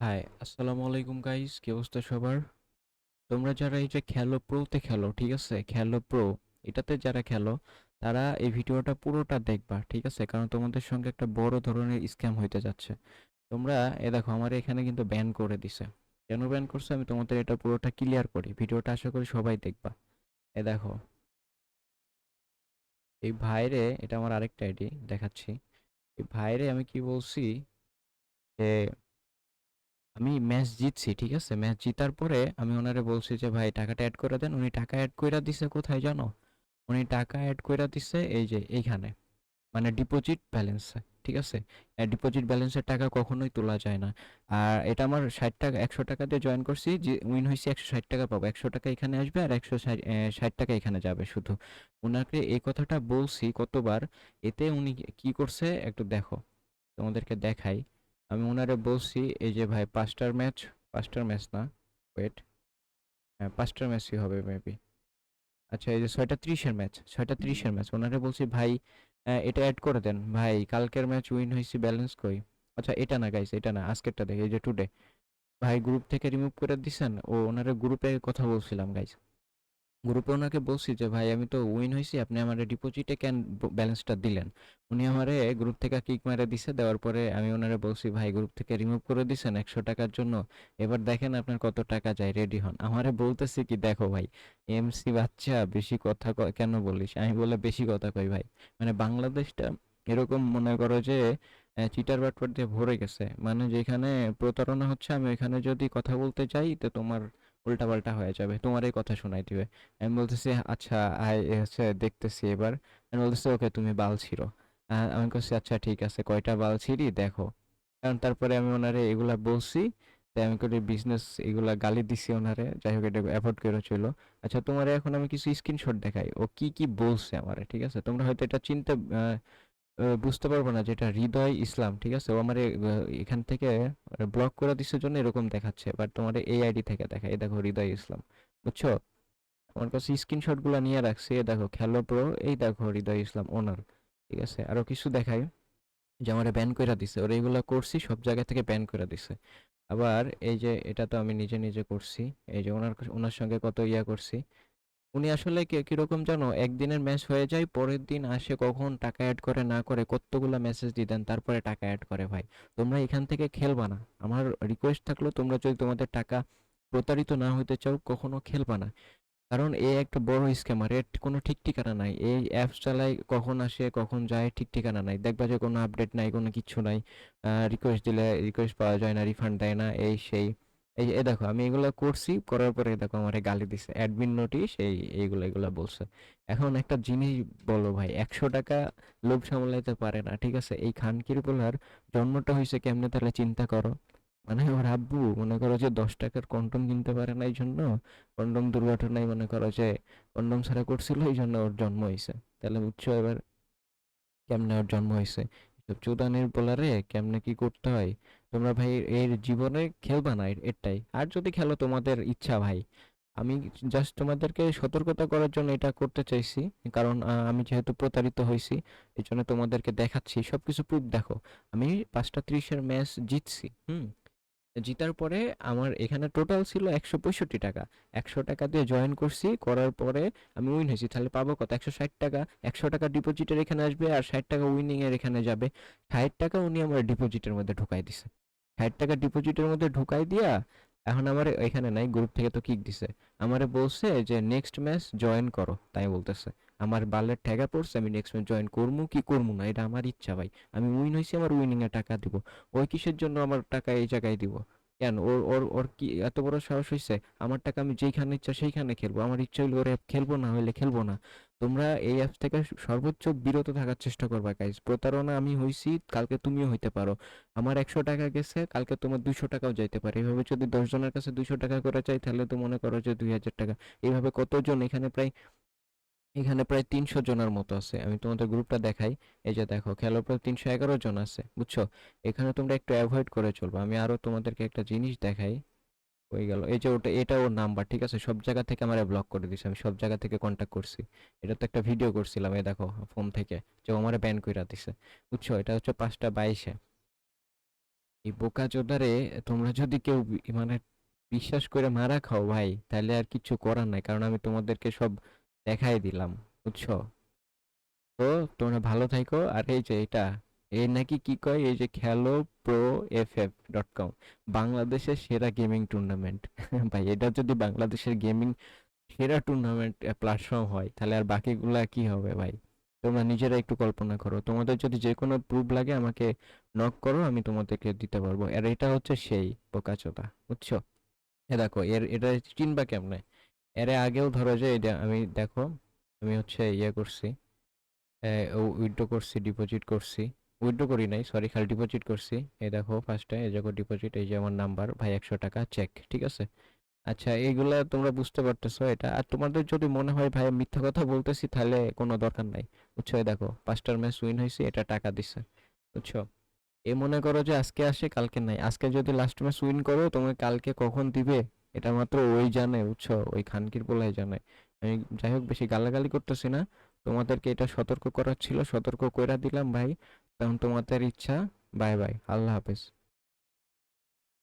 High আসসালামু আলাইকুম guys কি অবস্থা সবার? তোমরা যারা এই যে খেলো প্রোতে খেলো ঠিক আছে? খেলো প্রো এটাতে যারা খেলো তারা এই ভিডিওটা পুরোটা দেখবা, ঠিক আছে? কারণ তোমাদের সঙ্গে একটা বড় ধরনের স্ক্যাম হইতে যাচ্ছে। তোমরা, এ দেখো, আমার এখানে কিন্তু ব্যান করে দিছে। কেন ব্যান করছে? আমি তোমাদের এটা পুরোটা ক্লিয়ার করি। ভিডিওটা আশা করি সবাই দেখবা। এ দেখো। এই ভাইরে, এটা আমার আরেকটা আইডি দেখাচ্ছি। এই ভাইরে আমি কি বলছি যে আমি ম্যাচ জিতছি, ঠিক আছে? ম্যাচ জিতার পরে আমি ওনারে বলছি যে, ভাই, টাকাটা অ্যাড করে দেন। উনি টাকা অ্যাড কইরা দিছে কোথায় জানো? উনি টাকা অ্যাড করে দিছে এই যে এইখানে মানে ডিপোজিট ব্যালেন্সে ঠিক আছে? ডিপোজিট ব্যালেন্সের টাকা কখনোই তোলা যায় না। আর এটা আমার ষাট টাকা, একশো টাকা দিয়ে জয়েন করছি, যে উইন হয়েছে একশো ষাট টাকা পাবো। একশো টাকা এখানে আসবে আর একশো ষাট টাকা এখানে যাবে শুধু। ওনাকে এই কথাটা বলছি কতবার, এতে উনি কি করছে একটু দেখো, তোমাদেরকে দেখাই। আমি ওনারে বলছি, এই যে ভাই পাঁচটার ম্যাচ পাঁচটার ম্যাচ না ওয়েট হ্যাঁ পাঁচটার ম্যাচই হবে মেবি আচ্ছা এই যে ছয়টা ত্রিশের ম্যাচ, ছয়টা ত্রিশের ম্যাচ ওনারে বলছি, ভাই এটা অ্যাড করে দেন। ভাই, কালকের ম্যাচ উইন হয়েছে ব্যালেন্স কই? আচ্ছা এটা না গাইস এটা না, আজকেরটা দেখে, এই যে টুডে ভাই গ্রুপ থেকে রিমুভ করে দিছেন, ও ওনারে গ্রুপে কথা বলছিলাম গাইস গ্রুপে ওনাকে বলছি যে ভাই আমি তো উইন হয়েছি আপনি আমার ডিপোজিটে কেন ব্যালেন্সটা দিলেন? উনি আমারে গ্রুপ থেকে কিক মারে দিছে দেওয়ার পরে আমি ওনারে বলছি ভাই গ্রুপ থেকে রিমুভ করে দিছেন একশো টাকার জন্য এবার দেখেন আপনার কত টাকা যায় রেডি হন। আমারে বলতেছি কি দেখো ভাই এমসি বাচ্চা বেশি কথা কেন বলিস? আমি বলে বেশি কথা কই ভাই। মানে বাংলাদেশটা এরকম মনে করো যে চিটার বাটপার দিয়ে ভরে গেছে। মানে যেখানে প্রতারণা হচ্ছে আমি ওইখানে যদি কথা বলতে চাই তো তোমার উল্টাপাল্টা হয়ে যাবে। তোমার এই কথা শোনাই দিবে। আমি বলতেছি আচ্ছা আই হচ্ছে দেখতেছি এবার। আমি বলতেছি ওকে তুমি বাল আহ, আমি বলছি আচ্ছা ঠিক আছে কয়টা বাল ছিঁড়ি দেখো। কারণ তারপরে আমি ওনারে এগুলা বলছি তাই আমি করে বিজনেস এগুলা গালি দিছি ওনারে যাই হোক এটা অ্যাভয়েড করে চলো। আচ্ছা তোমার এখন আমি কিছু স্ক্রিনশট দেখাই। ও কি কি বলছে আমারে ঠিক আছে? তোমরা হয়তো এটা চিনতে বুঝতে পারব না যেটা হৃদয় ইসলাম, ঠিক আছে? ও আমার এখান থেকে ব্লক করে দিছে জন্য এরকম দেখাচ্ছে বাট তোমার এই আইডি থেকে দেখায় এই দেখো হৃদয় ইসলাম, বুঝছ? আমার কাছে স্ক্রিনশটগুলো নিয়ে রাখছি, এই দেখো, খেলো প্রো এই দেখো হৃদয় ইসলাম ওনার ঠিক আছে? আরও কিছু দেখাই, যে আমার ব্যান করে দিছে, ওরা এগুলো করছি, সব জায়গা থেকে ব্যান করে দিছে। আবার এই যে, এটা তো আমি নিজে নিজে করছি, এই যে ওনার ওনার সঙ্গে কত ইয়া করছি উনি আসলে কীরকম জানো একদিনের ম্যাচ হয়ে যায়, পরের দিন আসে কখন টাকা অ্যাড করে না করে কতগুলো মেসেজ দিতেন তারপরে টাকা অ্যাড করে ভাই। তোমরা এখান থেকে খেলবা না। আমার রিকোয়েস্ট থাকল তোমরা যদি তোমাদের টাকা প্রতারিত না হইতে চাও, কখনো খেলবা না। কারণ এ একটা বড় স্ক্যামার এর কোনো ঠিক ঠিকানা নাই। এই অ্যাপস চালায় কখন আসে, কখন যায়, ঠিক ঠিকানা নাই। দেখবা যে কোনো আপডেট নাই, কোনো কিচ্ছু নাই। রিকোয়েস্ট দিলে রিকোয়েস্ট পাওয়া যায় না রিফান্ড দেয় না, এই সেই। এই যে দেখো, আমি এগুলো করছি, করার পরে দেখো আমার গালি দিছে। অ্যাডমিন নোটিশ এই, এইগুলো, এগুলো বলছে। এখন একটা জিনিস বলো ভাই, একশো টাকা লোভ সামলাইতে পারে না, ঠিক আছে? এই খানকির পোলার জন্মটা হয়েছে কেমনে তাহলে চিন্তা করো। মানে ওর আব্বু মনে করো যে দশ টাকার কন্ডম কিনতে পারে না এই জন্য কন্ডম দুর্ঘটনায় মনে করো যে কন্ডম ছাড়া করছিল এই জন্য ওর জন্ম হয়েছে। তাহলে বুঝছ এবার কেমনে ওর জন্ম হয়েছে? চোদানের বলারে কেমনে কি করতে হয়? তোমরা ভাই এর জীবনে খেলবা না এরটাই। আর যদি খেলো তোমাদের ইচ্ছা ভাই, আমি জাস্ট তোমাদেরকে সতর্কতা করার জন্য এটা করতে চাইছি, কারণ আমি যেহেতু প্রতারিত হয়েছি এই জন্য তোমাদেরকে দেখাচ্ছি, সবকিছু প্রুফ দেখো। আমি পাঁচটা ত্রিশের ম্যাচ জিতছি, হুম? জিতার পরে আমার এখানে টোটাল ছিল একশো পঁয়ষট্টি টাকা। একশো টাকা দিয়ে জয়েন করছি, করার পরে আমি উইন হয়েছি। তাহলে পাবো কত? একশো ষাট টাকা। একশো টাকা ডিপোজিটের এখানে আসবে আর ষাট টাকা উইনিং এর এখানে যাবে। ষাট টাকা উনি আমার ডিপোজিটের মধ্যে ঢুকাই দিছে। ষাট টাকা ডিপোজিটের মধ্যে ঢুকাই দিয়া এখন আমার এখানে নাই গ্রুপ থেকে তো কিক দিছে। আমারে বলছে যে নেক্সট ম্যাচ জয়েন করো। তাই বলতেছে। আমার বালের ঠেকা পড়ছে, আমি নেক্সট ম্যাচ জয়েন করব কি করব না? এটা আমার ইচ্ছা ভাই। আমি উইন হয়েছি আমার উইনিং এ টাকা দিব। ওই কিসের জন্য আমার টাকা এই জায়গায় দিব? কেন? ওর ওর ওর কি এত বড় সাহস হয়েছে আমার টাকা আমি যেইখানে ইচ্ছা সেইখানে খেলব। আমার ইচ্ছা হইলে ওর অ্যাপ খেলব, না হইলে খেলব না। তোমরা এই অ্যাপ থেকে সর্বোচ্চ বিরত থাকার চেষ্টা করবা গাইজ প্রতারণা আমি হইছি, কালকে তুমিও হইতে পারো। আমার একশো টাকা গেছে, কালকে তোমার দুইশো টাকাও যাইতে পারে। এইভাবে যদি দশজনের কাছে দুইশো টাকা করে চাই, তাহলে তো মনে করো যে দুই হাজার টাকা। এইভাবে কতজন? এখানে প্রায় এখানে প্রায় তিনশো জনের মতো আছে। আমি তোমাদের গ্রুপটা দেখাই। এই যে দেখো খেলোয়াড় প্রায় তিনশো এগারো জন আছে, বুঝছ? এখানে তোমরা একটু অ্যাভয়েড করে চলবে। আমি আরও তোমাদেরকে একটা জিনিস দেখাই। হয়ে গেল। এই যে ওটা, এটা ওর নাম্বার ঠিক আছে? সব জায়গা থেকে আমার ব্লক করে দিছে। আমি সব জায়গা থেকে কন্ট্যাক্ট করছি। এটা তো একটা ভিডিও করছিলাম, এই দেখো ফোন থেকে। যে আমার ব্যান কইরা দিছে, বুঝছ? এটা হচ্ছে পাঁচটা বাইশে। এই বোকা চোদারে তোমরা যদি কেউ মানে বিশ্বাস করে মারা খাও ভাই, তাহলে আর কিছু করার নাই। কারণ আমি তোমাদেরকে সব দেখাই দিলাম, বুঝছ? তো তোমরা ভালো থাকো আর এই যে এটা এই নাকি কি কয়? এই যে খেলো pro F F dot com, বাংলাদেশের সেরা গেমিং টুর্নামেন্ট। ভাই, এটা যদি বাংলাদেশের গেমিং সেরা টুর্নামেন্ট প্ল্যাটফর্ম হয়, তাহলে আর বাকিগুলা কি হবে ভাই? তোমরা নিজেরা একটু কল্পনা করো। তোমাদের যদি যে কোনো প্রুফ লাগে, আমাকে নক করো, আমি তোমাদেরকে দিতে পারব। আর এটা হচ্ছে সেই বোকাচোদা, বুঝছ? এ দেখো, এর, এটা চিনবা কেমনে? এর আগেও ধরো যে এটা আমি দেখো, আমি হচ্ছে ইয়ে করছি উইথড্র করছি ডিপোজিট করছি। উইথড্র করি নাই সরি খালি ডিপোজিট করছি। এই দেখো ফার্স্টে এই দেখো ডিপোজিট এই যে আমার নাম্বার ভাই একশো টাকা চেক ঠিক আছে? আচ্ছা এইগুলা তোমরা বুঝতে পারতেছো এটা। আর তোমাদের যদি মনে হয়, ভাই, মিথ্যা কথা বলতেছি, তাহলে কোনো দরকার নাই। বুঝছ দেখো পাঁচটার ম্যাচ উইন হয়েছে, এটা টাকা দিচ্ছে বুঝছ? এ মনে করো যে আজকে আসে, কালকে নাই। আজকে যদি লাস্ট ম্যাচ উইন করো, তোমাকে কালকে কখন দিবে? এটা মাত্র ওই জানে, বুঝছ? ওই খানকির পোলাই জানে। আমি যাই হোক, বেশি গালাগালি করতেছি না। তোমাদেরকে এটা সতর্ক করার ছিল, সতর্ক করে দিলাম ভাই। তখন তোমাদের ইচ্ছা, বাই বাই, আল্লাহ হাফেজ।